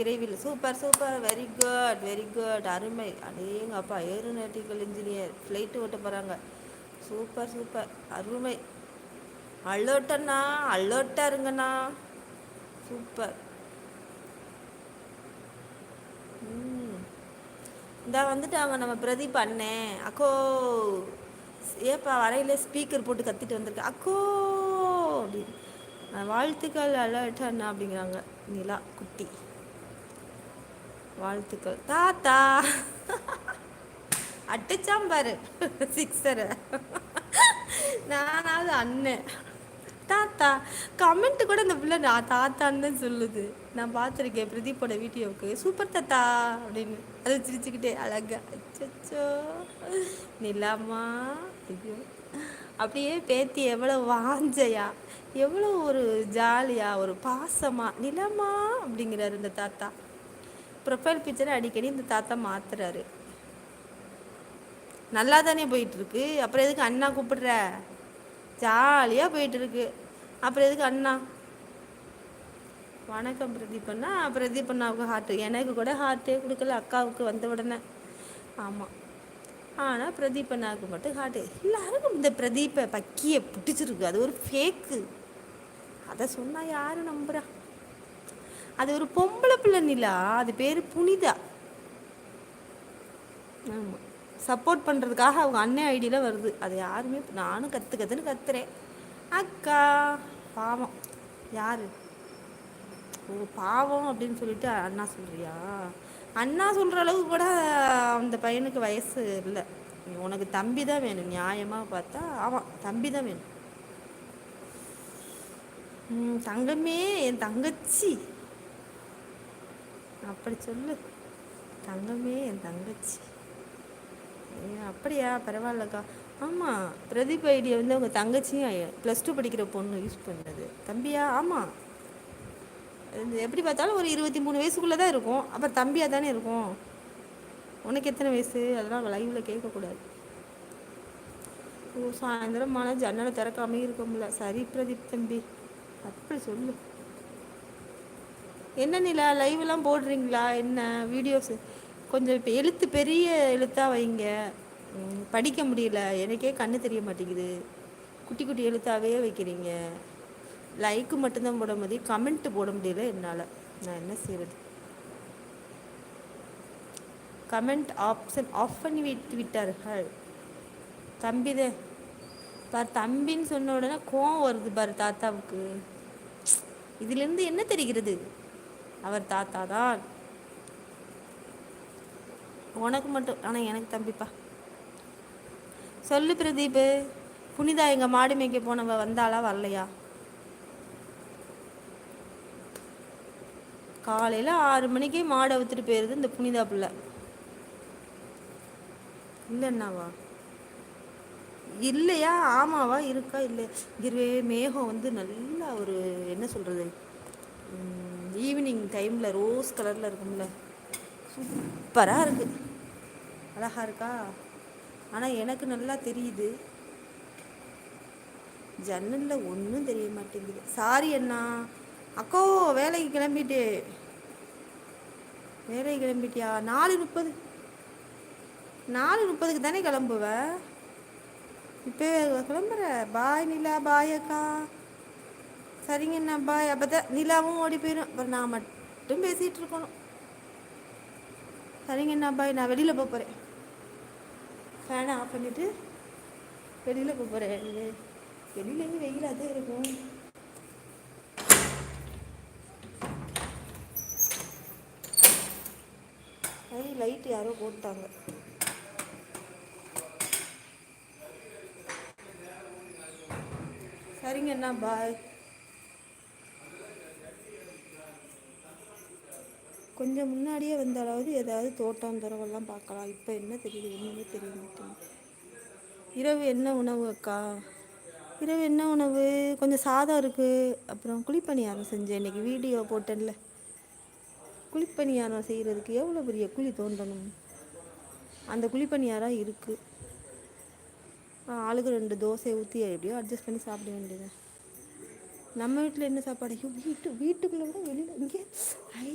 விரைவில். Super super very good very good அருமை. அடேங்க அப்பா ஏரோநாட்டிக்கல் இன்ஜினியர் ஃப்ளைட்டு ஓட்ட போகிறாங்க சூப்பர் சூப்பர் அருமை. அலோட்டண்ணா அலோட்டா இருங்கண்ணா. சூப்பர் ம். இந்தா வந்துட்டாங்க நம்ம பிரதீப் அண்ணன் அக்கோ. ஏப்பா வரையில ஸ்பீக்கர் போட்டு கத்திட்டு வந்திருக்கு. அக்கோ அப்படின்னு. வாழ்த்துக்கள் அலர்ட் அண்ணா அப்படிங்கிறாங்க. நிலா குட்டி. வாழ்த்துக்கள். தாத்தா. அடிச்சாம் பாரு. சிக்ஸரை நானாவது அண்ணன். தாத்தா கமெண்ட் கூட இந்த பிள்ளை நான் தாத்தான்னு தான் சொல்லுது. நான் பார்த்துருக்கேன் பிரதீப்போட வீடியோவுக்கு. சூப்பர் தாத்தா அப்படின்னு. அது சிரிச்சுக்கிட்டே அழகா அச்சோ நிலாமா ஐயோ அப்படியே பேத்தி எவ்வளோ வாஞ்சையா. எவ்வளோ ஒரு ஜாலியா ஒரு பாசமா. நிலமா அப்படிங்கிறாரு இந்த தாத்தா. ப்ரொஃபைல் பிக்சரை அடிக்கடி இந்த தாத்தா மாத்துறாரு. நல்லா தானே போயிட்டுருக்கு. அப்புறம் எதுக்கு அண்ணா கூப்பிடுற? ஜாலியாக போயிட்டுருக்கு. அப்புறம் எதுக்கு அண்ணா? வணக்கம் பிரதீப் அண்ணா. பிரதீப் அண்ணாவுக்கு ஹார்ட் எனக்கு கூட ஹார்ட்டே கொடுக்கல. அக்காவுக்கு வந்த உடனே. ஆமாம் ஆனால் பிரதீப் அண்ணாவுக்கு மட்டும் ஹார்ட்டு எல்லாருக்கும் இந்த பிரதீப்பை பக்கியை பிடிச்சிருக்கு. அது ஒரு ஃபேக்கு அதை சொன்னால் யாரும் நம்புகிறா அது ஒரு பொம்பளை பிள்ளை நிலா அது பேர் புனிதா. ஆமாம் சப்போர்ட் பண்ணுறதுக்காக அவங்க அண்ணன் ஐடியில் வருது. அது யாருமே நானும் கற்று கற்றுன்னு கத்துறேன். அக்கா பாவம். யார்? ஓ பாவம் அப்படின்னு சொல்லிட்டு அண்ணா சொல்கிறியா அண்ணா சொல்கிற அளவுக்கு கூட அந்த பையனுக்கு வயசு இல்லை. உனக்கு தம்பி தான் வேணும். நியாயமாக பார்த்தா ஆமாம் தம்பி தான் வேணும். தங்கமே என் தங்கச்சி. அப்படி சொல்லு. தங்கமே என் தங்கச்சி. அப்படியா? பரவாயில்லக்கா. ஆமாம் பிரதீப் ஐடியா வந்து அவங்க தங்கச்சியும் ப்ளஸ் டூ படிக்கிற பொண்ணு யூஸ் பண்ணது தம்பியா? ஆமாம் இது எப்படி பார்த்தாலும் ஒரு இருபத்தி மூணு வயசுக்குள்ளே தான் இருக்கும். அப்புறம் தம்பியாக தானே இருக்கும். உனக்கு எத்தனை வயசு? அதெல்லாம் லைவில் கேட்கக்கூடாது. ஓ சாயந்தரம் மன ஜன்னலை இருக்க இருக்கும்ல சரி பிரதீப் தம்பி. அப்படி சொல்லு. என்ன நிலா லைவ்லாம் போடுறீங்களா? என்ன வீடியோஸ் கொஞ்சம் இப்போ எழுத்து பெரிய எழுத்தாக வைங்க. படிக்க முடியல. எனக்கே கண்ணு தெரிய மாட்டேங்குது. குட்டி குட்டி எழுத்தாகவே வைக்கிறீங்க. லைக்கு மட்டும்தான் போட முடியும். கமெண்ட் போட முடியல என்னால். நான் என்ன செய்கிறது கமெண்ட் ஆப்ஷன் ஆஃப் பண்ணி விட்டு விட்டார்கள். தம்பிதே பார் தம்பின்னு சொன்ன உடனே கோவம் வருது பார் தாத்தாவுக்கு. இதிலிருந்து என்ன தெரிகிறது? அவர் தாத்தா தான். உனக்கு மட்டும் ஆனால் எனக்கு தம்பிப்பா. சொல்லு பிரதீப் புனிதா எங்கள் மாடு மேய்க்க போனவ வந்தாளா வரலையா? காலையில் ஆறு மணிக்கே மாடு அவுத்துட்டு போயிருது இந்த புனிதா பிள்ளை. இல்லைன்னாவா இல்லையா? ஆமாவா? இருக்கா? இல்லை இதுவே மேகம் வந்து நல்லா ஒரு என்ன சொல்கிறது ஈவினிங் டைமில் ரோஸ் கலரில் இருக்கும்ல. சூப்பராக இருக்குது அழகா இருக்கா? ஆனால் எனக்கு நல்லா தெரியுது. ஜன்னலில் ஒன்றும் தெரிய மாட்டேங்குது. சாரி அண்ணா. அக்கோ வேலைக்கு கிளம்பிட்டு. வேலைக்கு கிளம்பிட்டியா? நாலு முப்பது. நாலு முப்பதுக்கு தானே கிளம்புவ? இப்போ கிளம்புற. பாய் நிலா பாய் அக்கா. சரிங்கண்ணா பாய் அப்போ தான் நிலாவும் ஓடி போயிடும் அப்புறம் நான் மட்டும் பேசிகிட்டு இருக்கணும். சரிங்கண்ணா பாய் நான் வெளியில் போக போகிறேன் ஃபேனை ஆஃப் பண்ணிவிட்டு வெளியில் போக போகிறேன் வெளியிலேருந்து வெயிலாக தான் இருக்கும். அது லைட் யாரோ போட்டாங்க. சரிங்கண்ணா பாய் கொஞ்சம் முன்னாடியே வந்தாலாவது ஏதாவது தோட்டம் துறவெல்லாம் பார்க்கலாம். இப்போ என்ன தெரியுது? ஒன்றுமே தெரிய மாட்டேங்குது. இரவு என்ன உணவு அக்கா? இரவு என்ன உணவு? கொஞ்சம் சாதம் இருக்குது அப்புறம் குழிப்பணியாரம் செஞ்சேன் இன்னைக்கு. வீடியோ போட்டேன்ல. குழிப்பணியாரம் செய்கிறதுக்கு எவ்வளோ பெரிய குழி தோண்டணும்? அந்த குழிப்பணியாரம் இருக்குது ஆளுக்கு ரெண்டு தோசை ஊற்றி எப்படியோ அட்ஜஸ்ட் பண்ணி சாப்பிட வேண்டியது. நம்ம வீட்டில் என்ன சாப்பாடு? வீட்டு வீட்டுக்குள்ளே கூட வெளியில் இங்கே ஐ